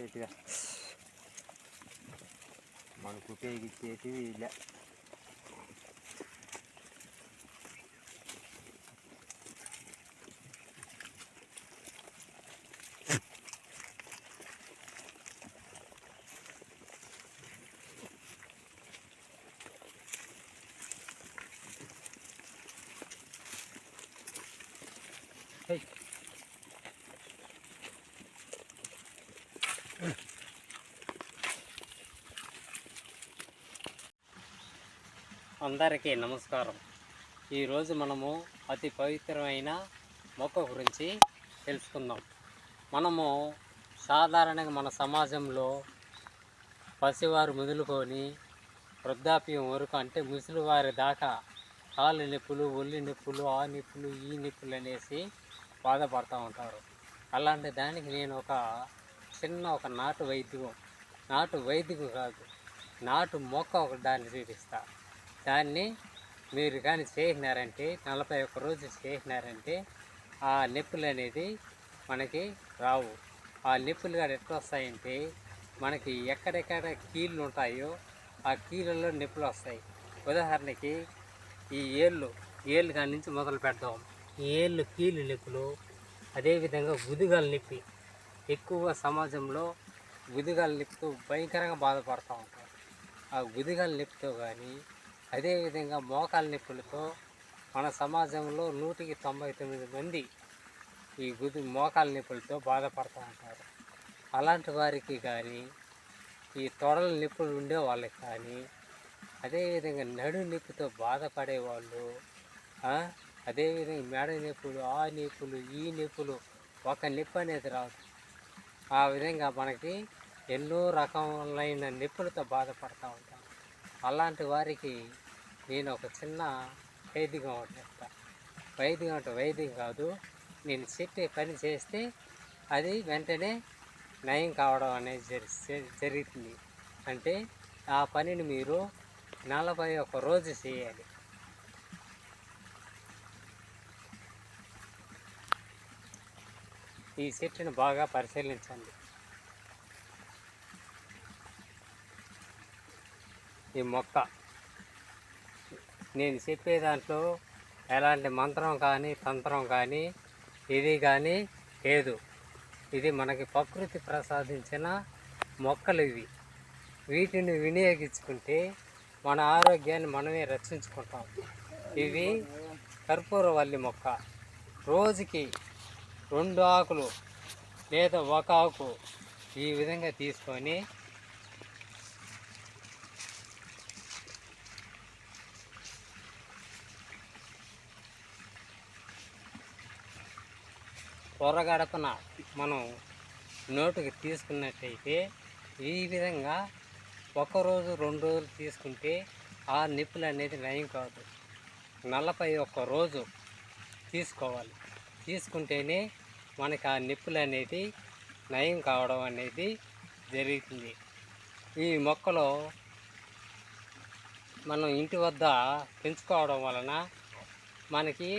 పెట్టిగా మనకు ఉపయోగించేటివి ఇలా అందరికీ నమస్కారం. ఈరోజు మనము అతి పవిత్రమైన మొక్క గురించి తెలుసుకుందాం. మనము సాధారణంగా మన సమాజంలో పసివారు మొదలుకొని వృద్ధాప్యం వరకు అంటే ముసలివారి దాకా కాళ్ళు నొప్పులు ఒళ్ళు నొప్పులు ఆ నొప్పులు ఈ నొప్పులు అనేసి బాధపడుతూ ఉంటారు. అలాంటి దానికి నేను ఒక చిన్న ఒక నాటు వైద్యం నాటు వైద్యం కాదు నాటు మొక్క ఒక దాన్ని చూపిస్తా. దాన్ని మీరు కానీ చేసినారంటే నలభై ఒక్క రోజు చేసినారంటే ఆ నొప్పులు అనేది మనకి రావు. ఆ నొప్పులు కూడా ఎట్లా వస్తాయంటే మనకి ఎక్కడెక్కడ కీళ్ళు ఉంటాయో ఆ కీళ్ళలో నొప్పులు వస్తాయి. ఉదాహరణకి ఈ ఏళ్ళు ఏళ్ళు కాడి నుంచి మొదలు పెడతాం ఈ ఏళ్ళు కీళ్ళు నొప్పులు అదేవిధంగా గుదిగాల నొప్పి. ఎక్కువగా సమాజంలో గుదిగాల నొప్పితో భయంకరంగా బాధపడుతూ ఉంటారు. ఆ గుదిగాల నొప్పితో కానీ అదేవిధంగా మోకాల నొప్పులతో మన సమాజంలో నూటికి తొంభై తొమ్మిది మంది ఈ గుది మోకాల నొప్పులతో బాధపడుతూ ఉంటారు. అలాంటి వారికి కానీ ఈ తొడల నొప్పులు ఉండే వాళ్ళకి కానీ అదేవిధంగా నడు నొప్పితో బాధపడే వాళ్ళు అదేవిధంగా మెడ నొప్పులు ఆ నొప్పులు ఈ నొప్పులు ఒక నొప్పి అనేది రాదు. ఆ విధంగా మనకి ఎన్నో రకములైన నిప్పులతో బాధపడుతూ ఉంటాం. అలాంటి వారికి నేను ఒక చిన్న వైద్యం ఒకటి చెప్తా. వైద్యం అంటే వైద్యం కాదు నేను చెప్పే పని చేస్తే అది వెంటనే నయం కావడం అనేది జరి జరుగుతుంది. అంటే ఆ పనిని మీరు నలభై ఒక్క రోజు చేయాలి. ఈ చెట్టును బాగా పరిశీలించండి. ఈ మొక్క. నేను చెప్పే దాంట్లో ఎలాంటి మంత్రం కానీ తంత్రం కానీ ఇది కానీ లేదు. ఇది మనకి ప్రకృతి ప్రసాదించిన మొక్కలు ఇవి. వీటిని వినియోగించుకుంటే మన ఆరోగ్యాన్ని మనమే రక్షించుకుంటాం. ఇవి కర్పూరవల్లి మొక్క. రోజుకి రెండు ఆకులు లేదా ఒక ఆకు ఈ విధంగా తీసుకొని పొరగడపన మనం నోటుకి తీసుకున్నట్టయితే ఈ విధంగా ఒక రోజు రెండు రోజులు తీసుకుంటే ఆ నిప్పులు అనేది నయం కాదు. నలభై ఒక్క రోజు తీసుకోవాలి. తీసుకుంటేనే మనకి ఆ నొప్పులు అనేది నయం కావడం అనేది జరుగుతుంది. ఈ మొక్కలు మనం ఇంటి వద్ద పెంచుకోవడం వలన మనకి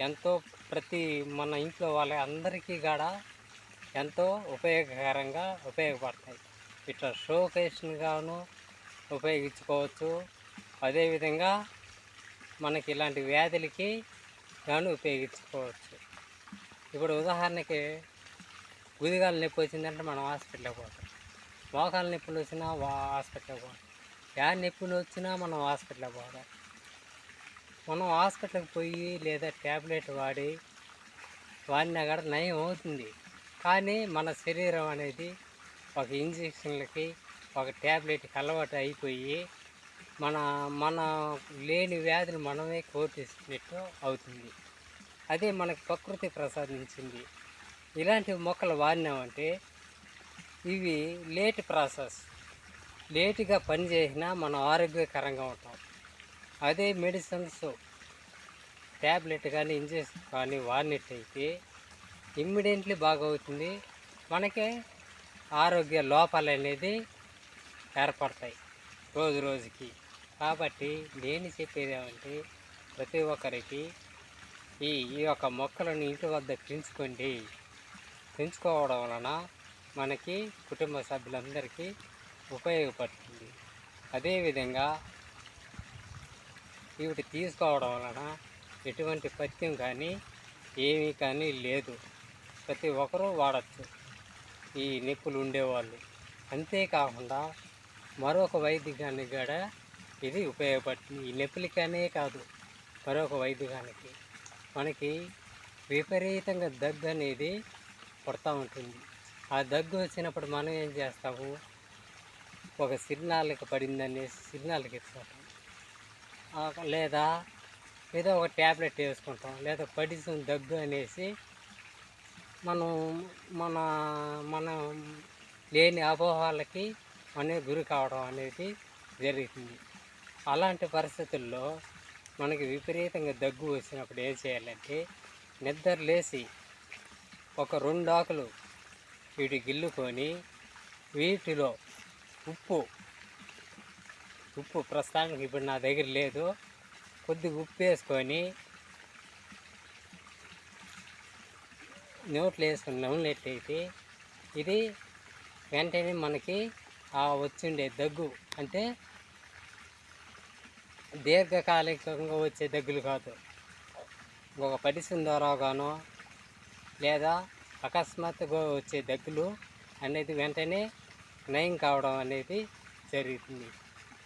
ఎంతో ప్రతి మన ఇంట్లో వాళ్ళ అందరికీ కూడా ఎంతో ఉపయోగకరంగా ఉపయోగపడతాయి. ఇట్లా షోకేషన్గాను ఉపయోగించుకోవచ్చు. అదేవిధంగా మనకి ఇలాంటి వ్యాధులకి గాను ఉపయోగించుకోవచ్చు. ఇప్పుడు ఉదాహరణకి గుదిగాల నొప్పి వచ్చిందంటే మనం హాస్పిటల్కి పోతాం. మోకాల నొప్పులు వచ్చినా వా- హాస్పిటల్కి పోతాం. యా నొప్పులు వచ్చినా మనం హాస్పిటల్కి పోతాం. మనం హాస్పిటల్కి పోయి లేదా ట్యాబ్లెట్ వాడి వాడినా కూడా నయం అవుతుంది. కానీ మన శరీరం అనేది ఒక ఇంజక్షన్లకి ఒక ట్యాబ్లెట్కి అలవాటు అయిపోయి మన మన లేని వ్యాధులు మనమే కోర్చేసినట్టు అవుతుంది. అదే మనకు ప్రకృతి ప్రసాదించింది. ఇలాంటి మొక్కలు వాడినామంటే ఇవి లేట్ ప్రాసెస్. లేటుగా పనిచేసినా మనం ఆరోగ్యకరంగా ఉంటాం. అదే మెడిసిన్స్ ట్యాబ్లెట్ కానీ ఇంజెక్షన్ కానీ వాడినట్టయితే ఇమ్మీడియట్లీ బాగా అవుతుంది మనకే ఆరోగ్య లోపాలు అనేది ఏర్పడతాయి రోజు రోజుకి. కాబట్టి నేను చెప్పేది ఏమంటే ప్రతి ఒక్కరికి ఈ ఈ యొక్క మొక్కలను ఇంటి వద్ద పెంచుకోండి. పెంచుకోవడం వలన మనకి కుటుంబ సభ్యులందరికీ ఉపయోగపడుతుంది. అదేవిధంగా వీటి తీసుకోవడం వలన ఎటువంటి పథ్యం కానీ ఏమీ కానీ లేదు. ప్రతి ఒక్కరూ వాడచ్చు. ఈ నొప్పులు ఉండేవాళ్ళు. అంతేకాకుండా మరొక వైద్యానికి కూడా ఇది ఉపయోగపడుతుంది. ఈ నొప్పులకనే కాదు మరొక వైద్యానికి. మనకి విపరీతంగా దగ్గు అనేది పుడతా ఉంటుంది. ఆ దగ్గు వచ్చినప్పుడు మనం ఏం చేస్తాము? ఒక సిగ్నాల్కి పడిందనేసి సిగ్నాల్కి ఇస్తాము. లేదా ఏదో ఒక ట్యాబ్లెట్ వేసుకుంటాం. లేదా పడిసిన దగ్గు అనేసి మనం మన మన లేని అపోహాలకి మనం గురి కావడం అనేది జరుగుతుంది. అలాంటి పరిస్థితుల్లో మనకి విపరీతంగా దగ్గు వచ్చినప్పుడు ఏం చేయాలంటే నిద్ర లేచి ఒక రెండు ఆకులు వీటి గిల్లుకొని వీటిలో ఉప్పు ఉప్పు ప్రస్తుతానికి ఇప్పుడు నా దగ్గర లేదు. కొద్దిగా ఉప్పు వేసుకొని నోట్లో వేసుకుని నమ్మినట్లయితే ఇది వెంటనే మనకి ఆ వచ్చిండే దగ్గు అంటే దీర్ఘకాలికంగా వచ్చే దగ్గులు కాదు. ఒక పడిసిన ద్వారాగానో లేదా అకస్మాత్తుగా వచ్చే దగ్గులు అనేది వెంటనే నయం కావడం అనేది జరుగుతుంది.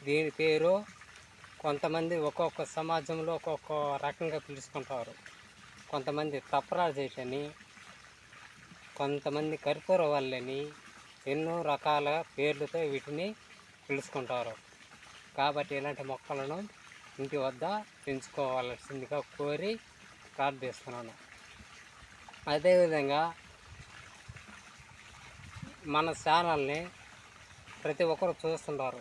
దీని పేరు కొంతమంది ఒక్కొక్క సమాజంలో ఒక్కొక్క రకంగా పిలుచుకుంటారు. కొంతమంది తప్పరా చేయటని కొంతమంది కర్పూర వల్లని ఎన్నో రకాల పేర్లతో వీటిని పిలుచుకుంటారు. కాబట్టి ఇలాంటి మొక్కలను ఇంటి వద్ద పెంచుకోవాల్సిందిగా కోరి ప్రార్థిస్తున్నాను. అదేవిధంగా మన ఛానల్ని ప్రతి ఒక్కరు చూస్తుంటారు.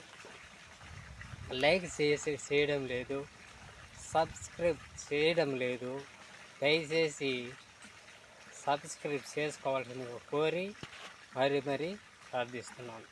లైక్ చేసి చేయడం లేదు సబ్స్క్రైబ్ చేయడం లేదు దయచేసి సబ్స్క్రైబ్ చేసుకోవాల్సిందిగా కోరి మరి మరి ప్రార్థిస్తున్నాను.